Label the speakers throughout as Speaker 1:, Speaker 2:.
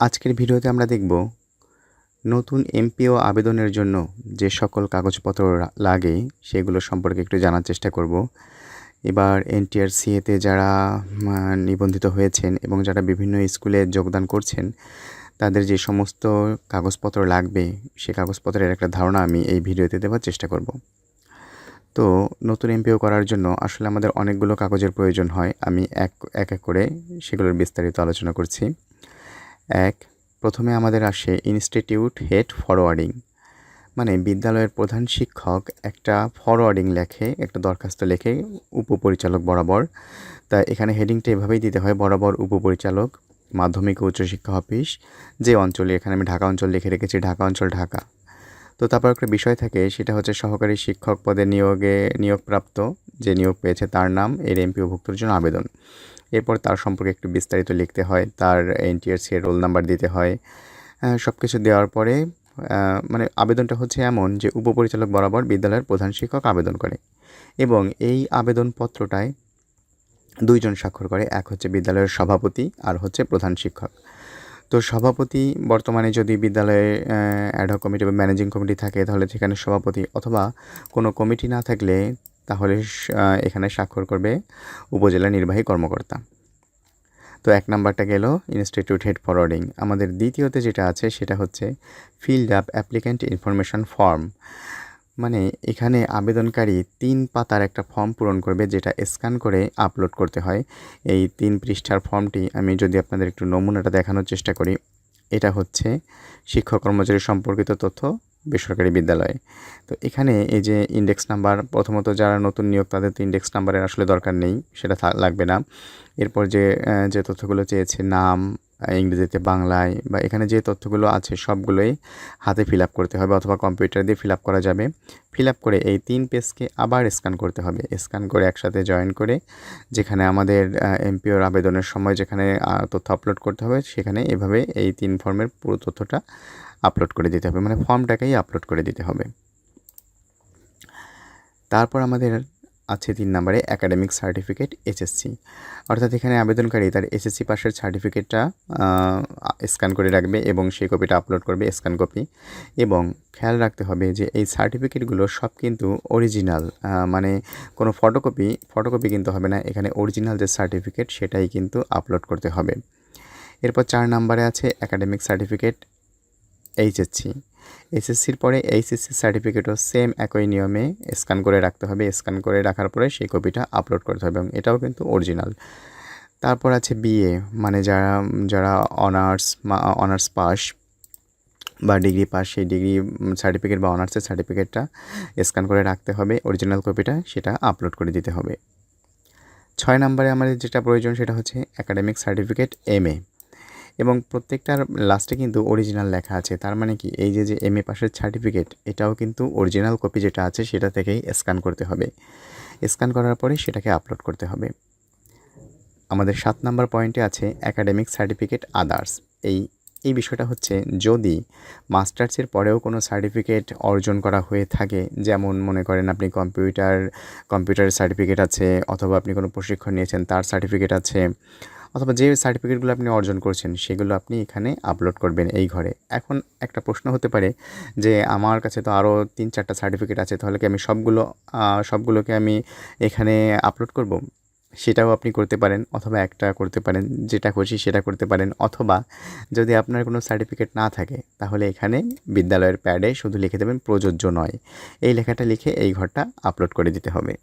Speaker 1: আজকের ভিডিওতে আমরা দেখব নতুন এমপিও আবেদনের জন্য যে সকল কাগজপত্র লাগে সেগুলো সম্পর্কে একটু জানার চেষ্টা করব। এবার এনটিআরসিএতে যারা নিবন্ধিত হয়েছেন এবং যারা বিভিন্ন স্কুলে যোগদান করছেন, তাদের যে সমস্ত কাগজপত্র লাগবে, সে কাগজপত্রের একটা ধারণা আমি এই ভিডিওতে দেওয়ার চেষ্টা করব। তো নতুন এমপিও করার জন্য আসলে আমাদের অনেকগুলো কাগজের প্রয়োজন হয়। আমি এক এক করে সেগুলোর বিস্তারিত আলোচনা করছি। এক, প্রথমে আমাদের আসে ইনস্টিটিউট হেড ফরওয়ার্ডিং মানে বিদ্যালয়ের প্রধান শিক্ষক একটা ফরওয়ার্ডিং লেখে, একটা দরখাস্ত লেখে উপপরিচালক বরাবর। তা এখানে হেডিংটা এভাবেই দিতে হয়, বরাবর উপপরিচালক, মাধ্যমিক ও উচ্চশিক্ষা অফিস, যে অঞ্চলে, এখানে আমি ঢাকা অঞ্চল লিখে রেখেছি, ঢাকা অঞ্চল, ঢাকা। তো তারপর একটা বিষয় থাকে, সেটা হচ্ছে সহকারী শিক্ষক পদে নিয়োগে নিয়োগপ্রাপ্ত, যে নিয়োগ পেয়েছে তার নাম, এর এমপিওভুক্তর জন্য আবেদন। এরপর তার সম্পর্কে একটু বিস্তারিত লিখতে হয়, তার এনটিআরসি রোল নাম্বার দিতে হয়। সব কিছু দেওয়ার পরে মানে আবেদনটা হচ্ছে এমন যে উপপরিচালক বরাবর বিদ্যালয়ের প্রধান শিক্ষক আবেদন করে এবং এই আবেদনপত্রটায় দুইজন স্বাক্ষর করে, এক হচ্ছে বিদ্যালয়ের সভাপতি আর হচ্ছে প্রধান শিক্ষক। তো সভাপতি বর্তমানে যদি বিদ্যালয়ে অ্যাডহক কমিটি বা ম্যানেজিং কমিটি থাকে, তাহলে সেখানে সভাপতি অথবা কোনো কমিটি না থাকলে তাহলে এখানে স্বাক্ষর করবে উপজেলা নির্বাহী কর্মকর্তা। তো এক নাম্বারটা গেল ইনস্টিটিউট হেড ফরওয়ার্ডিং আমাদের দ্বিতীয়তে যেটা আছে সেটা হচ্ছে filled up applicant information form মানে এখানে আবেদনকারী তিন পাতার একটা ফর্ম পূরণ করবে যেটা স্ক্যান করে আপলোড করতে হয়। এই তিন পৃষ্ঠার ফর্মটি আমি যদি আপনাদের একটু নমুনাটা দেখানোর চেষ্টা করি, এটা হচ্ছে শিক্ষক কর্মচারী সম্পর্কিত তথ্য। বেসরকারি বিদ্যালয়ে। তো এখানে এই যে ইন্ডেক্স নাম্বার প্রথমত যারা নতুন নিয়োগ, তাদের তো ইন্ডেক্স নাম্বারের আসলে দরকার নেই, সেটা লাগবে না। এরপর যে যে তথ্যগুলো চেয়েছে, নাম ইংরেজিতে, বাংলায় বা এখানে যে তথ্যগুলো আছে সবগুলোই হাতে ফিল আপ করতে হবে অথবা কম্পিউটার দিয়ে ফিল আপ করা যাবে। ফিল আপ করে এই তিন পেজকে আবার স্ক্যান করতে হবে। স্ক্যান করে একসাথে জয়েন করে যেখানে আমাদের এমপিওর আবেদনের সময় যেখানে তথ্য আপলোড করতে হবে সেখানে এভাবে এই তিন ফর্মের পুরো তথ্যটা আপলোড করে দিতে হবে। মানে ফর্মটাকেই আপলোড করে দিতে হবে। তারপর আমাদের আছে তিন নম্বরে একাডেমিক সার্টিফিকেট এসএসসি অর্থাৎ এখানে আবেদনকারী তার এসএসসি পাশের সার্টিফিকেটটা স্ক্যান করে রাখবে এবং সেই কপিটা আপলোড করবে স্ক্যান কপি এবং খেয়াল রাখতে হবে যে এই সার্টিফিকেটগুলো সব কিন্তু অরিজিনাল মানে কোনো ফটোকপি ফটোকপি কিন্তু হবে না। এখানে অরিজিনাল যে সার্টিফিকেট সেটাই কিন্তু আপলোড করতে হবে। এরপর চার নম্বরে আছে একাডেমিক সার্টিফিকেট এইচএসসি এসএসসির পরে এইচএসসি সার্টিফিকেটও সেম একই নিয়মে স্ক্যান করে রাখতে হবে। স্ক্যান করে রাখার পরে সেই কপিটা আপলোড করতে হবে এবং এটাও কিন্তু অরিজিনাল। তারপর আছে বিএ মানে যারা যারা অনার্স অনার্স পাস বা ডিগ্রি পাস, সেই ডিগ্রি সার্টিফিকেট বা অনার্সের সার্টিফিকেটটা স্ক্যান করে রাখতে হবে। অরিজিনাল কপিটা সেটা আপলোড করে দিতে হবে। ছয় নম্বরে আমাদের যেটা প্রয়োজন সেটা হচ্ছে একাডেমিক সার্টিফিকেট এম এ এবং প্রত্যেকটার লাস্টে কিন্তু অরিজিনাল লেখা আছে। তার মানে কি? এই যে যে এম এ পাশের সার্টিফিকেট এটাও কিন্তু অরিজিনাল কপি যেটা আছে, সেটা থেকেই স্ক্যান করতে হবে। স্ক্যান করার পরে সেটাকে আপলোড করতে হবে। আমাদের সাত নাম্বার পয়েন্টে আছে অ্যাকাডেমিক সার্টিফিকেট আদার্স এই এই বিষয়টা হচ্ছে যদি মাস্টার্সের পরেও কোনো সার্টিফিকেট অর্জন করা হয়ে থাকে, যেমন মনে করেন আপনি কম্পিউটার কম্পিউটারের সার্টিফিকেট আছে, অথবা আপনি কোনো প্রশিক্ষণ নিয়েছেন, তার সার্টিফিকেট আছে অথবা যে সার্টিফিকেটগুলো আপনি অর্জন করছেন, সেগুলো আপনি এখানে আপলোড করবেন এই ঘরে। এখন একটা প্রশ্ন হতে পারে যে, আমার কাছে তো আরও তিন চারটা সার্টিফিকেট আছে, তাহলে কি আমি সবগুলো সবগুলোকে আমি এখানে আপলোড করব? সেটাও আপনি করতে পারেন, অথবা একটা করতে পারেন, যেটা খুশি সেটা করতে পারেন, অথবা যদি আপনার কোনো সার্টিফিকেট না থাকে, তাহলে এখানে বিদ্যালয়ের প্যাডে শুধু লিখে দেবেন প্রযোজ্য নয়। এই লেখাটা লিখে এই ঘরটা আপলোড করে দিতে হবে।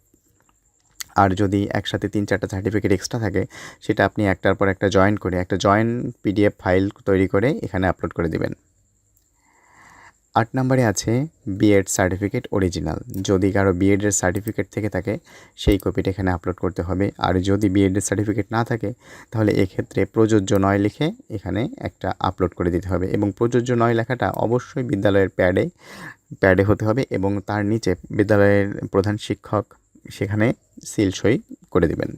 Speaker 1: আর যদি একসাথে তিন চারটা সার্টিফিকেট এক্সট্রা থাকে, সেটা আপনি একটার পর একটা জয়েন করে, একটা জয়েন পিডিএফ ফাইল তৈরি করে এখানে আপলোড করে দিবেন। আট নম্বরে আছে বিএড সার্টিফিকেট অরিজিনাল যদি কারও বিএডের সার্টিফিকেট থেকে থাকে, সেই কপিটা এখানে আপলোড করতে হবে। আর যদি বিএডের সার্টিফিকেট না থাকে, তাহলে এক্ষেত্রে প্রযোজ্য নয় লিখে এখানে একটা আপলোড করে দিতে হবে। এবং প্রযোজ্য নয় লেখাটা অবশ্যই বিদ্যালয়ের প্যাডে প্যাডে হতে হবে এবং তার নিচে বিদ্যালয়ের প্রধান শিক্ষক সেখানে সিল সই করে দেবেন।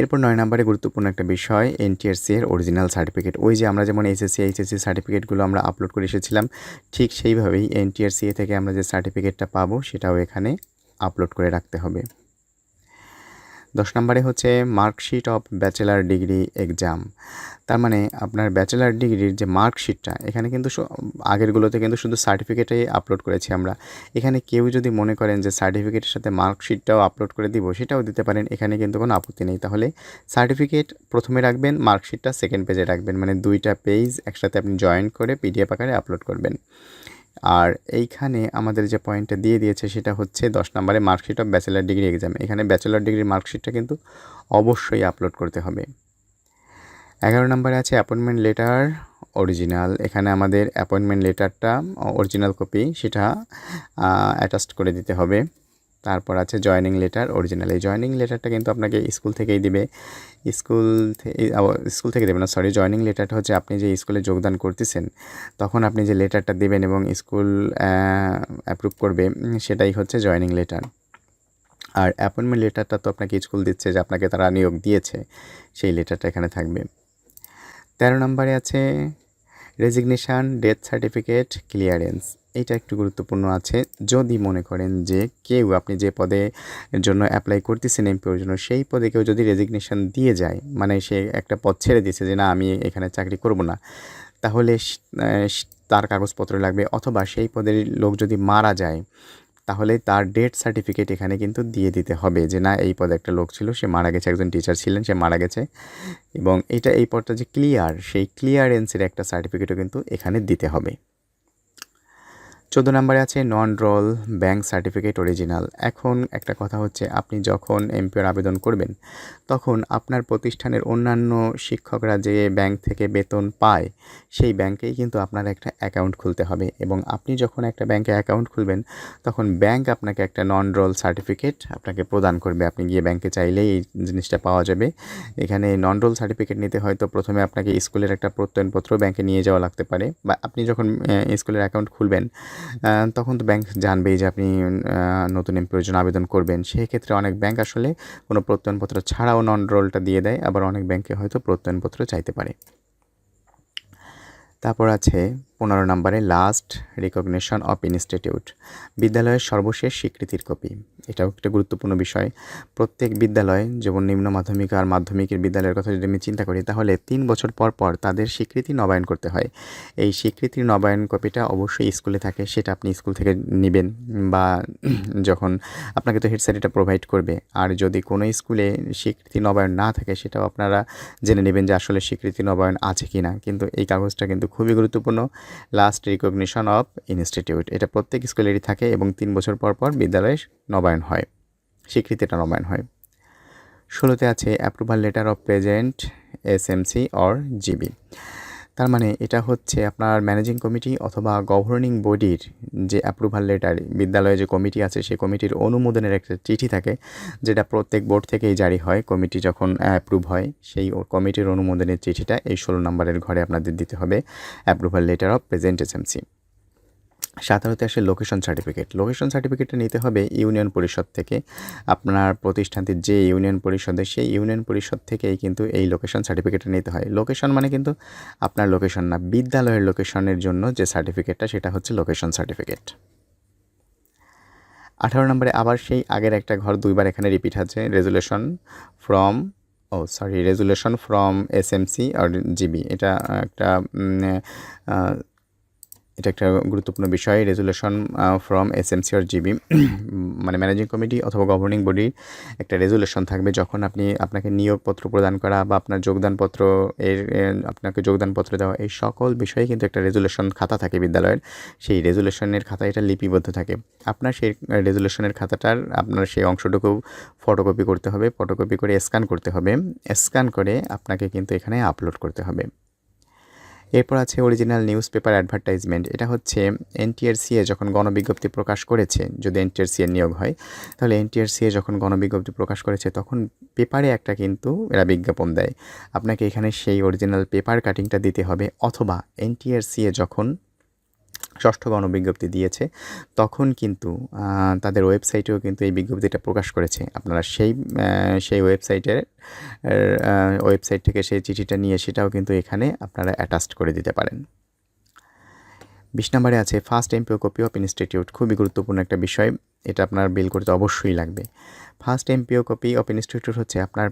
Speaker 1: এরপর নয় নম্বরে গুরুত্বপূর্ণ একটা বিষয় এনটিআরসি এর অরিজিনাল সার্টিফিকেট ওই যে আমরা যেমন এসএসসি এইচএসসি সার্টিফিকেটগুলো আমরা আপলোড করে এসেছিলাম, ঠিক সেইভাবেই এনটিআরসি থেকে আমরা যে সার্টিফিকেটটা পাবো সেটাও এখানে আপলোড করে রাখতে হবে। দশ নম্বরে হচ্ছে marksheet of bachelor degree exam. তার মানে আপনার ব্যাচেলার ডিগ্রির যে মার্কশিটটা, এখানে কিন্তু আগেরগুলোতে কিন্তু শুধু সার্টিফিকেটেই আপলোড করেছি আমরা। এখানে কেউ যদি মনে করেন যে সার্টিফিকেটের সাথে মার্কশিটটাও আপলোড করে দিব, সেটাও দিতে পারেন, এখানে কিন্তু কোনো আপত্তি নেই। তাহলে সার্টিফিকেট প্রথমে রাখবেন, মার্কশিটটা সেকেন্ড পেজে রাখবেন মানে দুইটা পেজ একসাথে আপনি জয়েন করে পিডিএফ আকারে আপলোড করবেন। আর এইখানে আমাদের যে পয়েন্টটা দিয়ে দিয়েছে সেটা হচ্ছে দশ নম্বরে marksheet of bachelor degree exam এখানে ব্যাচেলার ডিগ্রির মার্কশিটটা কিন্তু অবশ্যই আপলোড করতে হবে। এগারো নম্বরে আছে অ্যাপয়েন্টমেন্ট লেটার অরিজিনাল এখানে আমাদের অ্যাপয়েন্টমেন্ট লেটারটা অরিজিনাল কপি সেটা অ্যাটাচড করে দিতে হবে। তারপর আছে জয়নিং লেটার অরিজিনাল এই জয়নিং লেটারটা কিন্তু আপনাকে স্কুল থেকেই দিবে। স্কুল স্কুল থেকে দেবে না সরি জয়নিং লেটারটা হচ্ছে আপনি যে স্কুলে যোগদান করতেছেন, তখন আপনি যে লেটারটা দেবেন এবং স্কুল অ্যাপ্রুভ করবে সেটাই হচ্ছে জয়নিং লেটার আর অ্যাপয়েন্টমেন্ট লেটারটা তো আপনাকে স্কুল দিচ্ছে যে আপনাকে তারা নিয়োগ দিয়েছে, সেই লেটারটা এখানে থাকবে। তেরো নম্বরে আছে রেজিগনেশান ডেথ সার্টিফিকেট ক্লিয়ারেন্স এটা একটু গুরুত্বপূর্ণ আছে। যদি মনে করেন যে কেউ আপনি যে পদে জন্য অ্যাপ্লাই করতেছেন এমপিওর জন্য, সেই পদে কেউ যদি রেজিগনেশন দিয়ে যায় মানে সে একটা পদ ছেড়ে দিয়েছে যে, না, আমি এখানে চাকরি করব না, তাহলে তার কাগজপত্র লাগবে। অথবা সেই পদের লোক যদি মারা যায়, তাহলে তার ডেথ সার্টিফিকেট এখানে কিন্তু দিয়ে দিতে হবে যে, না, এই পদে একটা লোক ছিল, সে মারা গেছে, একজন টিচার ছিলেন, সে মারা গেছে। এবং এটা এই পদটা যে ক্লিয়ার সেই ক্লিয়ারেন্সের একটা সার্টিফিকেটও কিন্তু এখানে দিতে হবে। চোদ্দ নম্বরে আছে non roll bank certificate original. এখন একটা কথা হচ্ছে, আপনি যখন এমপিওর আবেদন করবেন, তখন আপনার প্রতিষ্ঠানের অন্যান্য শিক্ষকরা যে ব্যাংক থেকে বেতন পায়, সেই ব্যাংকেই কিন্তু আপনার একটা অ্যাকাউন্ট খুলতে হবে। এবং আপনি যখন একটা ব্যাংকে অ্যাকাউন্ট খুলবেন, তখন ব্যাংক আপনাকে একটা নন রোল সার্টিফিকেট আপনাকে প্রদান করবে। আপনি গিয়ে ব্যাংকে চাইলেই এই জিনিসটা পাওয়া যাবে। এখানে নন রোল সার্টিফিকেট নিতে হয়তো প্রথমে আপনাকে স্কুলের একটা প্রত্যয়নপত্র ব্যাংকে নিয়ে যাওয়া লাগতে পারে। বা আপনি যখন স্কুলের অ্যাকাউন্ট খুলবেন তখন তো ব্যাংক জানবেই যে আপনি নতুন এমপ্লয়ের জন্য আবেদন করবেন। সেই ক্ষেত্রে অনেক ব্যাংক আসলে কোনো প্রত্যয়নপত্র ছাড়াও নন রোলটা দিয়ে দেয়, আবার অনেক ব্যাংকে হয়তো প্রত্যয়নপত্র চাইতে পারে। তারপর আছে পনেরো নম্বরে লাস্ট রিকগনিশন অফ ইনস্টিটিউট বিদ্যালয়ের সর্বশেষ স্বীকৃতির কপি এটাও একটা গুরুত্বপূর্ণ বিষয়। প্রত্যেক বিদ্যালয় যেমন নিম্ন মাধ্যমিক আর মাধ্যমিকের বিদ্যালয়ের কথা যদি আমি চিন্তা করি, তাহলে তিন বছর পর পর তাদের স্বীকৃতি নবায়ন করতে হয়। এই স্বীকৃতির নবায়ন কপিটা অবশ্যই স্কুলে থাকে, সেটা আপনি স্কুল থেকে নেবেন বা যখন আপনাকে তো হেড স্যার এটা প্রোভাইড করবে। আর যদি কোনো স্কুলে স্বীকৃতি নবায়ন না থাকে, সেটাও আপনারা জেনে নেবেন যে আসলে স্বীকৃতি নবায়ন আছে কি না কিন্তু এই কাগজটা কিন্তু খুবই গুরুত্বপূর্ণ। লাস্ট রিকগনিশন অফ ইনস্টিটিউট এটা প্রত্যেক স্কুলেরই থাকে এবং তিন বছর পর পর বিদ্যালয়ে নবায়ন হয়, স্বীকৃতিটা নবায়ন হয়। ষোলোতে আছে approval letter of present S M C or GB তার মানে এটা হচ্ছে আপনার ম্যানেজিং কমিটি অথবা গভর্নিং বডির যে অ্যাপ্রুভাল লেটার বিদ্যালয়ে যে কমিটি আছে, সেই কমিটির অনুমোদনের একটা চিঠি থাকে, যেটা প্রত্যেক বোর্ড থেকেই জারি হয়। কমিটি যখন অ্যাপ্রুভ হয়, সেই কমিটির অনুমোদনের চিঠিটা এই ষোলো নম্বরের ঘরে আপনাদের দিতে হবে approval letter of present S SMC সাধারণত আসে লোকেশন সার্টিফিকেট লোকেশন সার্টিফিকেটটা নিতে হবে ইউনিয়ন পরিষদ থেকে। আপনার প্রতিষ্ঠানটির যে ইউনিয়ন পরিষদে সেই ইউনিয়ন পরিষদ থেকেই কিন্তু এই লোকেশন সার্টিফিকেটটা নিতে হয়। লোকেশন মানে কিন্তু আপনার লোকেশন না, বিদ্যালয়ের লোকেশনের জন্য যে সার্টিফিকেটটা সেটা হচ্ছে লোকেশন সার্টিফিকেট আঠারো নম্বরে আবার সেই আগের একটা ঘর দুইবার এখানে রিপিট আছে। Resolution from O sorry resolution from S M C R GB এটা একটা এটা একটা গুরুত্বপূর্ণ বিষয় resolution from S M C R GB মানে ম্যানেজিং কমিটি অথবা গভর্নিং বডির একটা রেজুলেশন থাকবে যখন আপনি আপনাকে নিয়োগপত্র প্রদান করা বা আপনার যোগদানপত্র এর আপনাকে যোগদানপত্র দেওয়া, এই সকল বিষয়ে কিন্তু একটা রেজুলেশন খাতা থাকে বিদ্যালয়ের। সেই রেজুলেশনের খাতা এটা লিপিবদ্ধ থাকে। আপনার সেই রেজুলেশনের খাতাটার আপনার সেই অংশটুকু ফটোকপি করতে হবে ফটোকপি করে স্ক্যান করতে হবে। স্ক্যান করে আপনাকে কিন্তু এখানে আপলোড করতে হবে। এরপর আছে অরিজিনাল নিউজ পেপার অ্যাডভার্টাইজমেন্ট এটা হচ্ছে এনটিআরসিএ যখন গণবিজ্ঞপ্তি প্রকাশ করেছে, যদি এনটিআরসিএ নিয়োগ হয়, তাহলে এনটিআরসিএ যখন গণবিজ্ঞপ্তি প্রকাশ করেছে, তখন পেপারে একটা কিন্তু এরা বিজ্ঞাপন দেয়। আপনাকে এখানে সেই অরিজিনাল পেপার কাটিংটা দিতে হবে, অথবা এনটিআরসিএ যখন ষষ্ঠ গণবিজ্ঞপ্তি দিয়েছে, তখন কিন্তু তাদের ওয়েবসাইটেও কিন্তু এই বিজ্ঞপ্তিটা প্রকাশ করেছে। আপনারা সেই সেই ওয়েবসাইটের ওয়েবসাইট থেকে সেই চিঠিটা নিয়ে সেটাও কিন্তু এখানে আপনারা অ্যাটাচড করে দিতে পারেন। বিশ নম্বরে আছে, first MPO copy of institute, খুবই গুরুত্বপূর্ণ একটা বিষয়। এটা আপনার বিল করতে অবশ্যই লাগবে। First MPO copy of institute হচ্ছে আপনার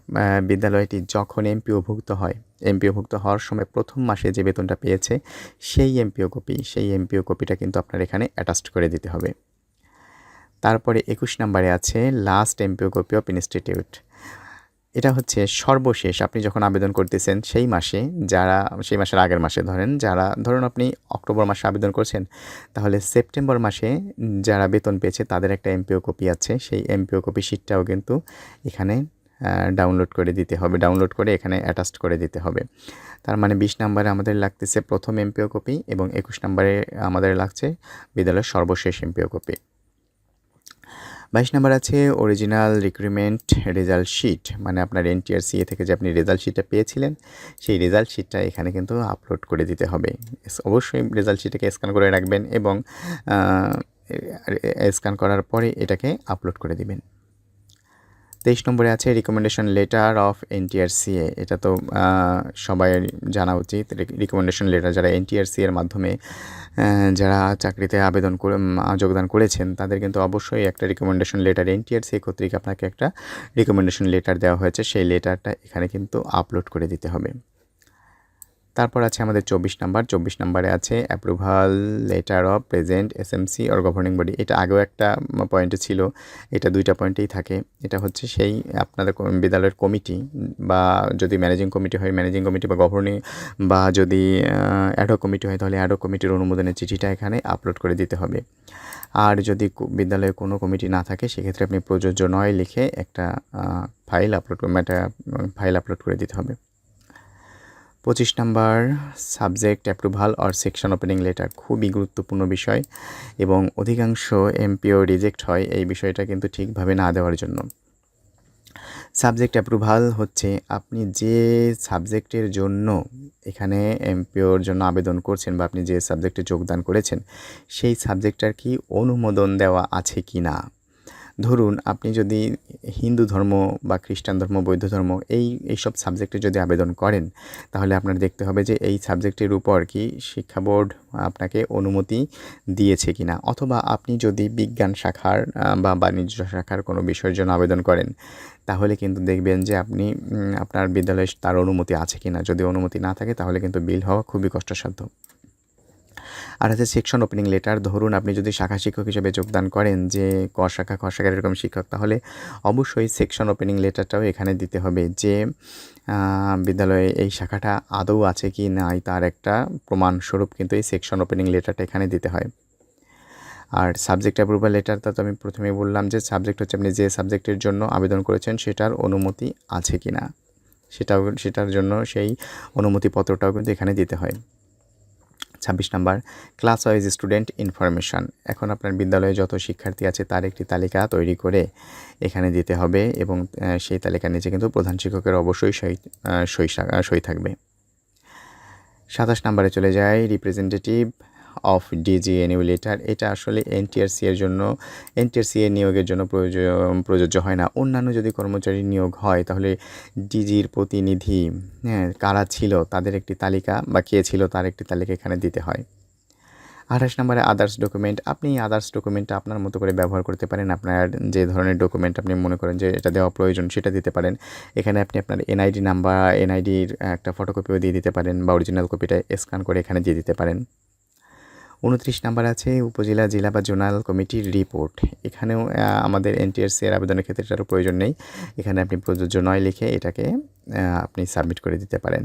Speaker 1: বিদ্যালয়টি যখন এমপিওভুক্ত হয় এমপিওভুক্ত হওয়ার সময় প্রথম মাসে যে বেতনটা পেয়েছে, সেই এমপিও কপি সেই এমপিও কপিটা কিন্তু আপনার এখানে অ্যাটাচড করে দিতে হবে। তারপরে একুশ নম্বরে আছে last MPO copy of institute এটা হচ্ছে সর্বশেষ আপনি যখন আবেদন করতেছেন সেই মাসে যারা, সেই মাসের আগের মাসে ধরেন, যারা ধরুন আপনি অক্টোবর মাসে আবেদন করছেন, তাহলে সেপ্টেম্বর মাসে যারা বেতন পেয়েছে তাদের একটা এমপিও কপি আছে। সেই এমপিও কপি শিটটাও কিন্তু এখানে ডাউনলোড করে দিতে হবে ডাউনলোড করে এখানে অ্যাটাচড করে দিতে হবে। তার মানে বিশ নম্বরে আমাদের লাগতেছে প্রথম এমপিও কপি এবং একুশ নম্বরে আমাদের লাগছে বিদ্যালয়ের সর্বশেষ এমপিও কপি। বাইশ নাম্বার আছে অরিজিনাল রিক্রুটমেন্ট রেজাল্ট শিট মানে আপনার এনটিআরসিএ থেকে যে আপনি রেজাল্ট শিটটা পেয়েছিলেন, সেই রেজাল্ট শিটটা এখানে কিন্তু আপলোড করে দিতে হবে। অবশ্যই রেজাল্ট শিটটাকে স্ক্যান করে রাখবেন এবং স্ক্যান করার পরে এটাকে আপলোড করে দিবেন। তেইশ নম্বরে আছে রিকমেন্ডেশন লেটার অফ এনটিআরসিএ এটা তো সবাই জানা উচিত। রিকমেন্ডেশন লেটার যারা এনটিআরসি এর মাধ্যমে যারা চাকরিতে আবেদন করে যোগদান করেছেন, তাদের কিন্তু অবশ্যই একটা রিকমেন্ডেশন লেটার এনটিআরসি কর্তৃক আপনাকে একটা রিকমেন্ডেশন লেটার দেওয়া হয়েছে। সেই লেটারটা এখানে কিন্তু আপলোড করে দিতে হবে। তারপর আছে আমাদের চব্বিশ নাম্বার। চব্বিশ নাম্বারে আছে approval letter of present SMC or governing body এটা আগেও একটা পয়েন্টে ছিল। এটা দুইটা পয়েন্টেই থাকে। এটা হচ্ছে সেই আপনাদের বিদ্যালয়ের কমিটি বা যদি ম্যানেজিং কমিটি হয় ম্যানেজিং কমিটি বা গভর্নিং বা যদি অ্যাডো কমিটি হয়, তাহলে অ্যাডো কমিটির অনুমোদনের চিঠিটা এখানে আপলোড করে দিতে হবে। আর যদি বিদ্যালয়ে কোনো কমিটি না থাকে, সেক্ষেত্রে আপনি প্রযোজ্য নয় লিখে একটা ফাইল আপলোড একটা ফাইল আপলোড করে দিতে হবে। পঁচিশ number subject approval or section opening letter খুবই গুরুত্বপূর্ণ বিষয় এবং অধিকাংশ এমপিও রিজেক্ট হয় এই বিষয়টা কিন্তু ঠিকভাবে না দেওয়ার জন্য। সাবজেক্ট অ্যাপ্রুভাল হচ্ছে আপনি যে সাবজেক্টের জন্য এখানে এমপিওর জন্য আবেদন করছেন বা আপনি যে সাবজেক্টে যোগদান করেছেন, সেই সাবজেক্টটার কি অনুমোদন দেওয়া আছে কি না ধরুন আপনি যদি হিন্দু ধর্ম বা খ্রিস্টান ধর্ম, বৌদ্ধ ধর্ম এই এইসব সাবজেক্টে যদি আবেদন করেন, তাহলে আপনার দেখতে হবে যে এই সাবজেক্টের উপর কি শিক্ষা বোর্ড আপনাকে অনুমতি দিয়েছে কিনা। অথবা আপনি যদি বিজ্ঞান শাখার বা বাণিজ্য শাখার কোনো বিষয়ের জন্য আবেদন করেন, তাহলে কিন্তু দেখবেন যে আপনি আপনার বিদ্যালয়ে তার অনুমতি আছে কি না যদি অনুমতি না থাকে, তাহলে কিন্তু বিল হওয়া খুবই কষ্টসাধ্য। আর আছে সেকশন ওপেনিং লেটার ধরুন আপনি যদি শাখা শিক্ষক হিসেবে যোগদান করেন যে ক শাখা, খ শাখার এরকম শিক্ষক, তাহলে অবশ্যই সেকশন ওপেনিং লেটারটাও এখানে দিতে হবে যে বিদ্যালয়ে এই শাখাটা আদৌ আছে কি নাই তার একটা প্রমাণস্বরূপ কিন্তু এই সেকশন ওপেনিং লেটারটা এখানে দিতে হয়। আর সাবজেক্ট অ্যাপ্রুভাল লেটারটা তো আমি প্রথমেই বললাম যে সাবজেক্ট হচ্ছে আপনি যে সাবজেক্টের জন্য আবেদন করেছেন সেটার অনুমতি আছে কি না সেটাও, সেটার জন্য সেই অনুমতিপত্রটাও কিন্তু এখানে দিতে হয়। ছাব্বিশ number class wise student information এখন আপনার বিদ্যালয়ে যত শিক্ষার্থী আছে, তার একটি তালিকা তৈরি করে এখানে দিতে হবে এবং সেই তালিকার নিচে কিন্তু প্রধান শিক্ষকের অবশ্যই সই সই সই থাকবে। সাতাশ নাম্বারে চলে যায় রিপ্রেজেন্টেটিভ অফ ডিজি এনিউ লেটার এটা আসলে এনটিআরসি এর জন্য এনটিআরসি এর নিয়োগের জন্য প্রয়োজ প্রযোজ্য হয় না। অন্যান্য যদি কর্মচারী নিয়োগ হয়, তাহলে ডিজির প্রতিনিধি হ্যাঁ কারা ছিল, তাদের একটি তালিকা বা কে ছিল, তার একটি তালিকা এখানে দিতে হয়। আঠাশ নম্বরে আদার্স ডকুমেন্ট আপনি আদার্স ডকুমেন্টটা আপনার মতো করে ব্যবহার করতে পারেন। আপনার যে ধরনের ডকুমেন্ট আপনি মনে করেন যে এটা দেওয়া প্রয়োজন, সেটা দিতে পারেন। এখানে আপনি আপনার এনআইডি নাম্বার এনআইডির একটা ফটোকপিও দিয়ে দিতে পারেন বা অরিজিনাল কপিটা স্ক্যান করে এখানে দিয়ে দিতে পারেন। উনত্রিশ নাম্বার আছে, উপজেলা, জেলা বা জোনাল কমিটির রিপোর্ট। এখানেও আমাদের এনটিআরসি এর আবেদনের ক্ষেত্রে এটারও প্রয়োজন নেই। এখানে আপনি প্রযোজ্য নয় লিখে এটাকে আপনি সাবমিট করে দিতে পারেন।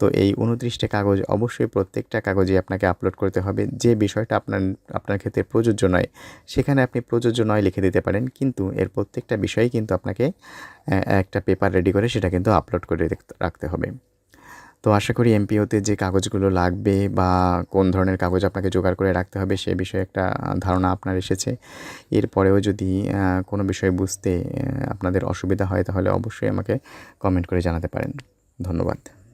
Speaker 1: তো এই উনত্রিশটা কাগজ অবশ্যই প্রত্যেকটা কাগজে আপনাকে আপলোড করতে হবে। যে বিষয়টা আপনার আপনার ক্ষেত্রে প্রযোজ্য নয়, সেখানে আপনি প্রযোজ্য নয় লিখে দিতে পারেন। কিন্তু এর প্রত্যেকটা বিষয়ই কিন্তু আপনাকে একটা পেপার রেডি করে সেটা কিন্তু আপলোড করে রাখতে হবে। তো আশা করি এমপিওতে যে কাগজগুলো লাগবে বা কোন ধরনের কাগজ আপনাকে জোগাড় করে রাখতে হবে সে বিষয়ে একটা ধারণা আপনার এসেছে। এরপরেও যদি কোনো বিষয়ে বুঝতে আপনাদের অসুবিধা হয় তাহলে অবশ্যই আমাকে কমেন্ট করে জানাতে পারেন। ধন্যবাদ।